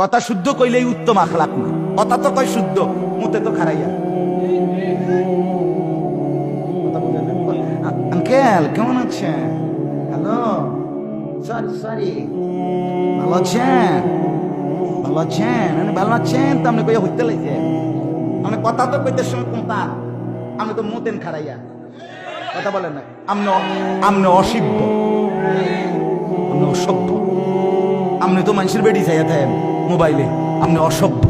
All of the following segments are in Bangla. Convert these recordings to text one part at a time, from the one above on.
কথা শুদ্ধ কইলেই উত্তম আখলাক না কথা তো কয় শুদ্ধ মুতে তো খারাইয়া। আঙ্কেল কেমন আছেন? হ্যালো? সরি সরি ভালো আছেন? ভালো আছেন? মানে ভালো আছেন তো আপনি কইয়া হইতে লাইছে মানে কথা তো কইতে সময় কোনটা আপনি তো মুতেন খারাইয়া। কথা বলেন না আপনি আপনি অসিব্য। আপনি অসভ্য। আপনি তো মানুষের বেডি চাইয়া থাকেন। মোবাইলে। আপনি অসভ্য।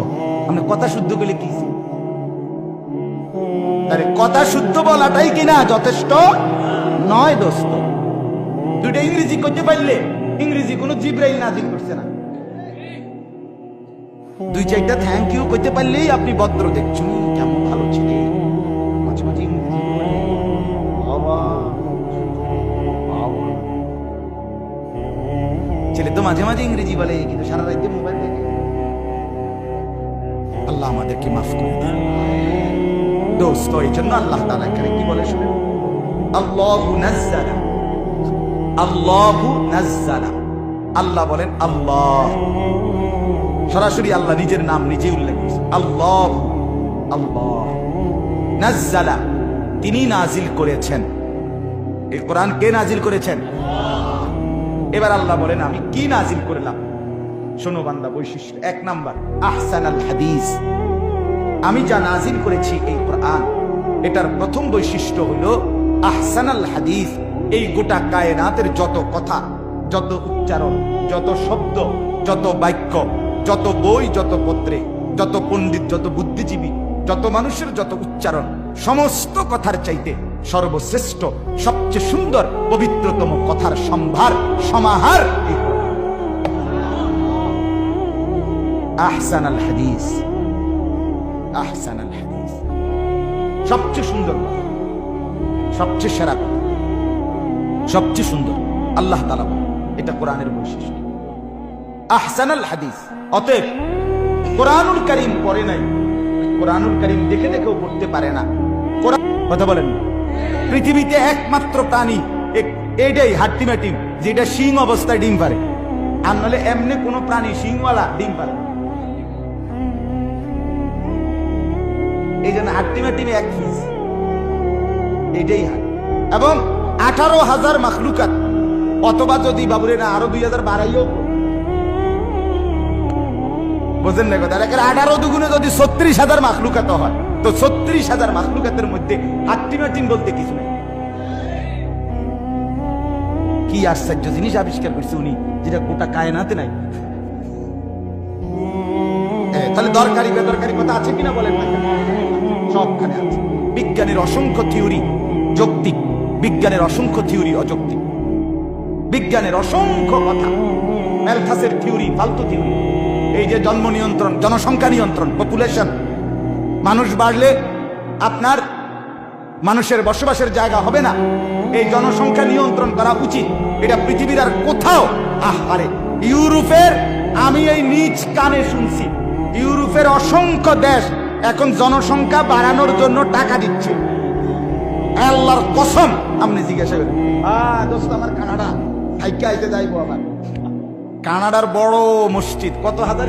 আপনি কথা শুদ্ধ করলে কি? কথা শুদ্ধ বলাটাই কিনা যথেষ্ট? নয় দোস্ত। দুইটা ইংরেজি করতে পারলে ইংরেজি কোনো জিব্রাইল নাজিল করছে না। দুই চারটা থ্যাংক ইউ করতে পারলেই আপনি ভদ্র দেখছেন। কেমন ভালো ছিলে। মাঝে মাঝে ইংরেজি। ছেলে তো মাঝে মাঝে ইংরেজি বলে, কিন্তু সারা রাত মোবাইল আমাদেরকে মাফ করে দিন। দোস্ত, এই জন্য আল্লাহ তাআলা এখানে কি বলে শুনে? আল্লাহু নাজ্জালা। আল্লাহু নাজ্জালা। আল্লাহ বলেন, আল্লাহ। সরাসরি আল্লাহ নিজের নাম নিজে উল্লেখ করেছেন আল্লাহ আল্লাহ। নাজ্জালা। তিনি নাজিল করেছেন। এই কোরআন কে নাজিল করেছেন? এবার আল্লাহ বলেন, আমি কি নাজিল করলাম? শোনো বান্দা বৈশিষ্ট্য। এক নাম্বার আহসান আল হাদিস। আমি যা নাজিল করেছি এই কোরআন, এটার প্রথম বৈশিষ্ট্য হল আহসান আল হাদিস। এই গোটা কায়নাতের যত কথা, যত উচ্চারণ, যত শব্দ, যত বাক্য, যত বই, যত পত্রে, যত পণ্ডিত, যত বুদ্ধিজীবী, যত মানুষের যত উচ্চারণ, সমস্ত কথার চাইতে সর্বশ্রেষ্ঠ, সবচেয়ে সুন্দর, পবিত্রতম কথার সম্ভার, সমাহার এই আহসান আল হাদিস। আহসান আল হাদিস। সবচেয়ে সুন্দর সবচেয়ে সেরা কথা। সবচেয়ে সুন্দর। আল্লাহ তালা এটা কোরআনের বৈশিষ্ট্য। আহসান আল হাদিস। অতএব কোরআনুল করিম পড়ে নাই। কোরআনুল করিম দেখে দেখেও পড়তে পারে না। কথা বলেন। পৃথিবীতে একমাত্র প্রাণী এইটাই হাট্টিমাটিম, যেটা সিং অবস্থায় ডিম পারে। আর নাহলে এমনি কোন প্রাণী সিংওয়ালা ডিম পারে এই জন্য হাট্টিমাটিমে এক ফিস এইটাই হাট এবং আঠারো হাজার মাখলুকাত, অথবা যদি বাবুরে না আরও দুই হাজার বাড়াইও। বোঝেন না কথা? একের আঠারো দুগুণে যদি ছত্রিশ হাজার মাখলুকাত হয়, তো ছত্রিশ হাজার মাখলুকাতের মধ্যে হাট্টিমাটিম বলতে কিছু নেই। কি আশ্চর্য জিনিস আবিষ্কার করছে উনি, যেটা গোটা কায়নাতে নাই। তাহলে দরকারি, বেদরকারি কথা আছে কিনা বলেন না? সবখানে আছে বিজ্ঞানের অসংখ্য থিওরি, যৌক্তিক। বিজ্ঞানের অসংখ্য থিওরি অযৌক্তিক। বিজ্ঞানের অসংখ্য কথা। ম্যালথাসের থিওরি ফালতু থিওরি। এই যে জন্ম নিয়ন্ত্রণ, জনসংখ্যা নিয়ন্ত্রণ পপুলেশন মানুষ বাড়লে আপনার মানুষের বসবাসের জায়গা হবে না। এই জনসংখ্যা নিয়ন্ত্রণ করা উচিত। এটা পৃথিবীর আর কোথাও আহারে ইউরোপের আমি এই নিজ কানে শুনছি। ইউরোপের অসংখ্য দেশ এখন জনসংখ্যা বাড়ানোর জন্য টাকা দিচ্ছে। আল্লাহর কসম আপনি জিজ্ঞাসা করেন দোস্ত, আমার কানাডা হাইকে আইতে যাইবো আবার। কানাডার বড় মসজিদ, কত হাজার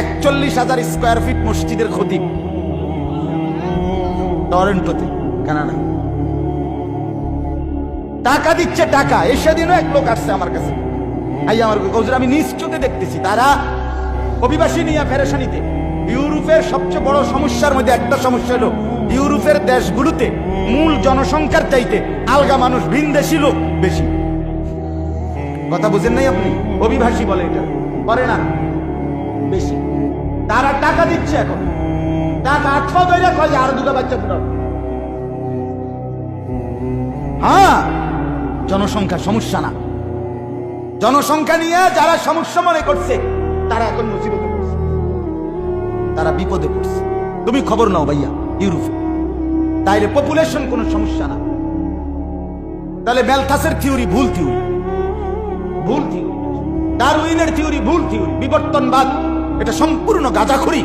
একচল্লিশ হাজার স্কোয়ার ফিট মসজিদের ক্ষতি। টরেন্টোতে কানাডা টাকা দিচ্ছে টাকা এ সেদিনও এক লোক আসছে আমার কাছে। আই আমার আমি নিশ্চয়তে দেখতেছি, তারা অভিবাসী নিয়ে ফেরেশানিতে। ইউরোপের সবচেয়ে বড় সমস্যার মধ্যে একটা সমস্যা হলো, ইউরোপের দেশগুলোতে মূল জনসংখ্যার চাইতে আলগা মানুষ, ভিনদেশি লোক বেশি। কথা বুঝেন নাই আপনি? অভিবাসী বলে এটা। করে না। বেশি। তারা টাকা দিচ্ছে এখন। টাকা আটফা ধরে কয় আরও দুটো বাচ্চা ফুটাও। হ্যাঁ জনসংখ্যা সমস্যা না। জনসংখ্যা নিয়ে যারা সমস্যা মনে করছে, তারা এখন মুসিবতে তারা বিপদে পড়ছে। তুমি খবর নাও ভাইয়া, ইউরোপে। তাইলে পপুলেশন কোনো সমস্যা না। তাহলে ম্যালথাসের থিওরি ভুল থিওরি ভুল থিওরি ডারউইনের থিওরি ভুল থিওরি বিবর্তনবাদ, এটা সম্পূর্ণ গাঁজাখড়ি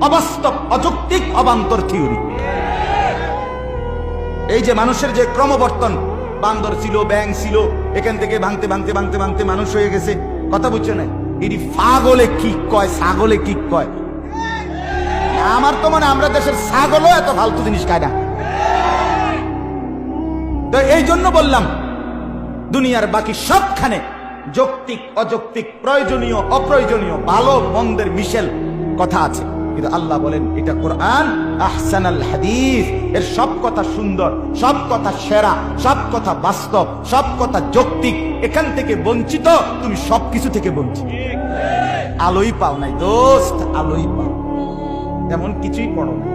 অবাস্তব, অযৌক্তিক, অবান্তর থিওরি এই যে মানুষের যে ক্রমবর্তন, বান্দর ছিল ব্যাং ছিল, এখান থেকে ভাঙতে ভাঙতে ভাঙতে ভাঙতে মানুষ হয়ে গেছে। কথা বুঝছে না? এটি ফাগলে কি কয়, ছাগলে কি কয়? আমার তো মনে আমরা দেশের ছাগলও এত ফালতু জিনিস খায় না। তো এই জন্য বললাম, দুনিয়ার বাকি সবখানে যৌক্তিক, অযৌক্তিক, প্রয়োজনীয়, অপ্রয়োজনীয়, ভালো, মন্দের মিশেল কথা আছে। কিন্তু আল্লাহ বলেন, এটা কোরআন, আহসানাল হাদিস। এর সব কথা সুন্দর, সব কথা সেরা, সব কথা বাস্তব, সব কথা যৌক্তিক। এখান থেকে বঞ্চিত, তুমি সবকিছু থেকে বঞ্চিত। আলোই পাও নাই, দোস্ত, আলোই পাও এমন কিছুই পড়ো না।